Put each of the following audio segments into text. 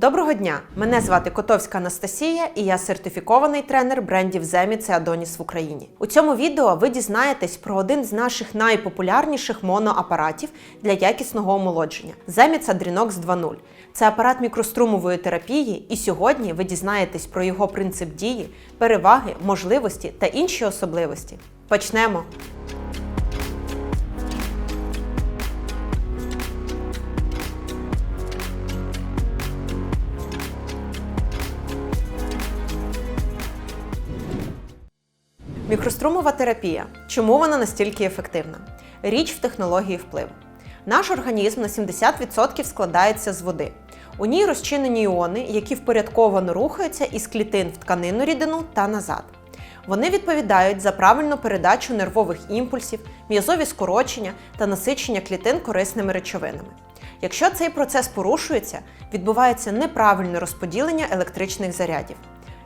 Доброго дня! Мене звати Котовська Анастасія і я сертифікований тренер брендів Земіц і Адоніс в Україні. У цьому відео ви дізнаєтесь про один з наших найпопулярніших моноапаратів для якісного омолодження Zemits Adrenox 2.0. Це апарат мікрострумової терапії, і сьогодні ви дізнаєтесь про його принцип дії, переваги, можливості та інші особливості. Почнемо! Мікрострумова терапія. Чому вона настільки ефективна? Річ в технології впливу. Наш організм на 70% складається з води. У ній розчинені іони, які впорядковано рухаються із клітин в тканинну рідину та назад. Вони відповідають за правильну передачу нервових імпульсів, м'язові скорочення та насичення клітин корисними речовинами. Якщо цей процес порушується, відбувається неправильне розподілення електричних зарядів.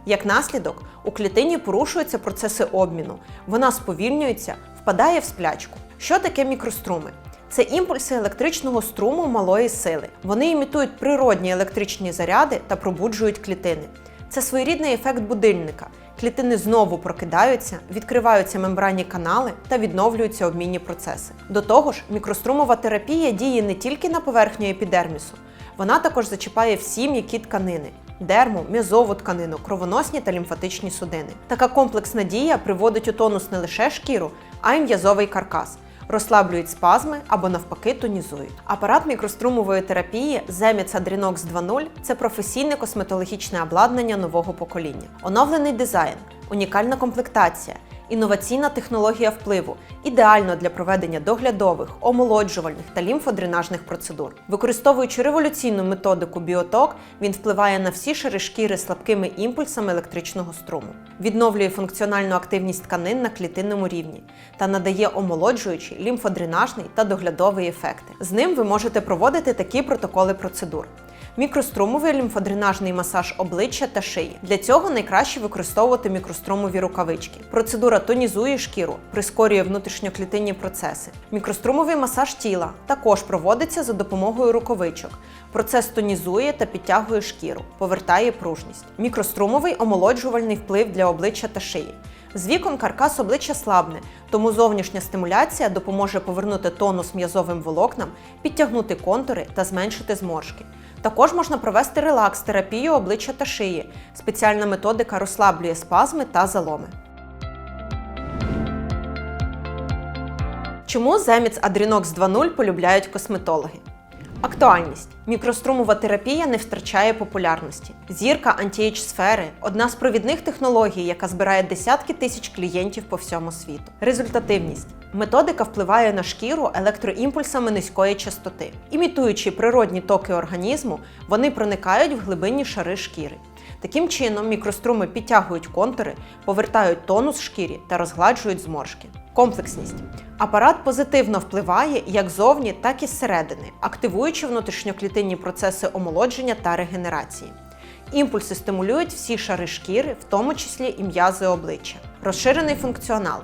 Як наслідок, у клітині порушуються процеси обміну, вона сповільнюється, впадає в сплячку. Що таке мікроструми? Це імпульси електричного струму малої сили. Вони імітують природні електричні заряди та пробуджують клітини. Це своєрідний ефект будильника. Клітини знову прокидаються, відкриваються мембранні канали та відновлюються обмінні процеси. До того ж, мікрострумова терапія діє не тільки на поверхню епідермісу, вона також зачіпає всі м'які тканини дерму, м'язову тканину, кровоносні та лімфатичні судини. Така комплексна дія приводить у тонус не лише шкіру, а й м'язовий каркас. Розслаблюють спазми або навпаки тонізують. Апарат мікрострумової терапії Zemits Adrenox 2.0 – це професійне косметологічне обладнання нового покоління, оновлений дизайн, унікальна комплектація, інноваційна технологія впливу, ідеально для проведення доглядових, омолоджувальних та лімфодренажних процедур. Використовуючи революційну методику біоток, він впливає на всі шари шкіри слабкими імпульсами електричного струму, відновлює функціональну активність тканин на клітинному рівні та надає омолоджуючий, лімфодренажний та доглядовий ефекти. З ним ви можете проводити такі протоколи процедур. Мікрострумовий лімфодренажний масаж обличчя та шиї. Для цього найкраще використовувати мікрострумові рукавички. Процедура тонізує шкіру, прискорює внутрішньоклітинні процеси. Мікрострумовий масаж тіла також проводиться за допомогою рукавичок. Процес тонізує та підтягує шкіру, повертає пружність. Мікрострумовий омолоджувальний вплив для обличчя та шиї. З віком каркас обличчя слабне, тому зовнішня стимуляція допоможе повернути тонус м'язовим волокнам, підтягнути контури та зменшити зморшки. Також можна провести релакс-терапію обличчя та шиї. Спеціальна методика розслаблює спазми та заломи. Чому Zemits Adrenox 2.0 полюбляють косметологи? Актуальність. Мікрострумова терапія не втрачає популярності. Зірка антіейдж сфери одна з провідних технологій, яка збирає десятки тисяч клієнтів по всьому світу. Результативність. Методика впливає на шкіру електроімпульсами низької частоти. Імітуючи природні токи організму, вони проникають в глибинні шари шкіри. Таким чином, мікроструми підтягують контури, повертають тонус шкірі та розгладжують зморшки. Комплексність. Апарат позитивно впливає як зовні, так і зсередини, активуючи внутрішньоклітинні процеси омолодження та регенерації. Імпульси стимулюють всі шари шкіри, в тому числі і м'язи обличчя. Розширений функціонал.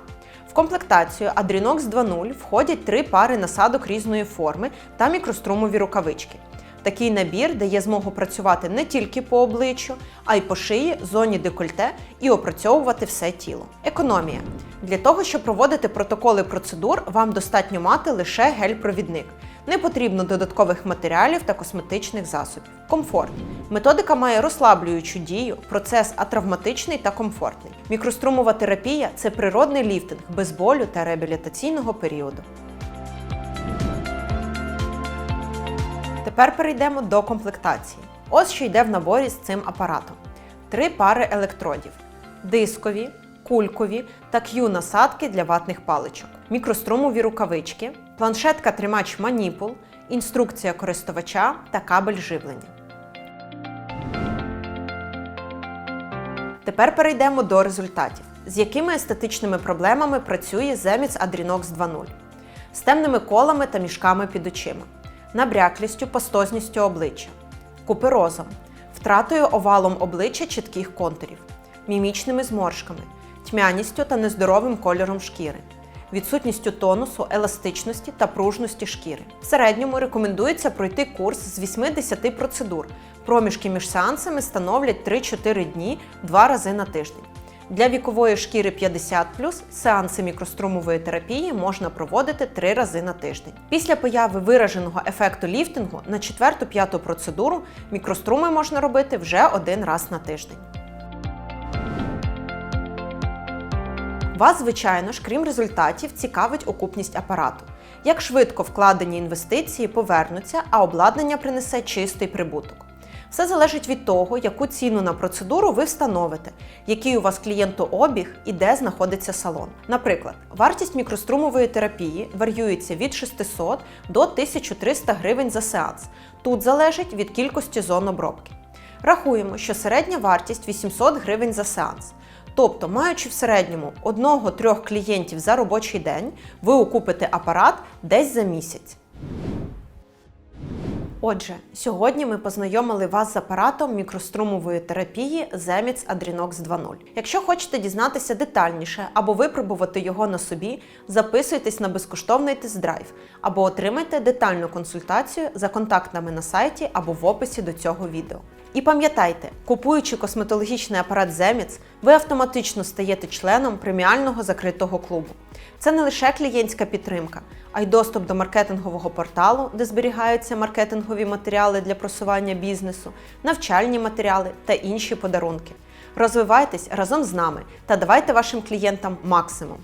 В комплектацію Adrenox 2.0 входять три пари насадок різної форми та мікрострумові рукавички. Такий набір дає змогу працювати не тільки по обличчю, а й по шиї, зоні декольте і опрацьовувати все тіло. Економія. Для того, щоб проводити протоколи процедур, вам достатньо мати лише гель-провідник. Не потрібно додаткових матеріалів та косметичних засобів. Комфорт. Методика має розслаблюючу дію, процес атравматичний та комфортний. Мікрострумова терапія це природний ліфтинг без болю та реабілітаційного періоду. Тепер перейдемо до комплектації. Ось що йде в наборі з цим апаратом: три пари електродів: дискові, кулькові та Q-насадки для ватних паличок, мікрострумові рукавички, планшетка тримач маніпул, інструкція користувача та кабель живлення. Тепер перейдемо до результатів. З якими естетичними проблемами працює Zemits Adrenox 2.0? З темними колами та мішками під очима набряклістю, пастозністю обличчя, куперозом, втратою овалом обличчя чітких контурів, мімічними зморшками, тьмяністю та нездоровим кольором шкіри, відсутністю тонусу, еластичності та пружності шкіри. В середньому рекомендується пройти курс з 8-10 процедур. Проміжки між сеансами становлять 3-4 дні два рази на тиждень. Для вікової шкіри 50 сеанси мікрострумової терапії можна проводити 3 рази на тиждень. Після появи вираженого ефекту ліфтингу на 4-5 процедуру мікроструми можна робити вже один раз на тиждень. Вас, звичайно ж, крім результатів, цікавить окупність апарату. Як швидко вкладені інвестиції повернуться, а обладнання принесе чистий прибуток. Все залежить від того, яку ціну на процедуру ви встановите, який у вас клієнтообіг і де знаходиться салон. Наприклад, вартість мікрострумової терапії варіюється від 600 до 1300 гривень за сеанс. Тут залежить від кількості зон обробки. Рахуємо, що середня вартість 800 гривень за сеанс. Тобто, маючи в середньому одного-трьох клієнтів за робочий день, ви окупите апарат десь за місяць. Отже, сьогодні ми познайомили вас з апаратом мікрострумової терапії Zemits Adrenox 2.0. Якщо хочете дізнатися детальніше або випробувати його на собі, записуйтесь на безкоштовний тест-драйв або отримайте детальну консультацію за контактами на сайті або в описі до цього відео. І пам'ятайте, купуючи косметологічний апарат Zemits, ви автоматично стаєте членом преміального закритого клубу. Це не лише клієнтська підтримка, а й доступ до маркетингового порталу, де зберігаються маркетингові матеріали для просування бізнесу, навчальні матеріали та інші подарунки. Розвивайтесь разом з нами та давайте вашим клієнтам максимум.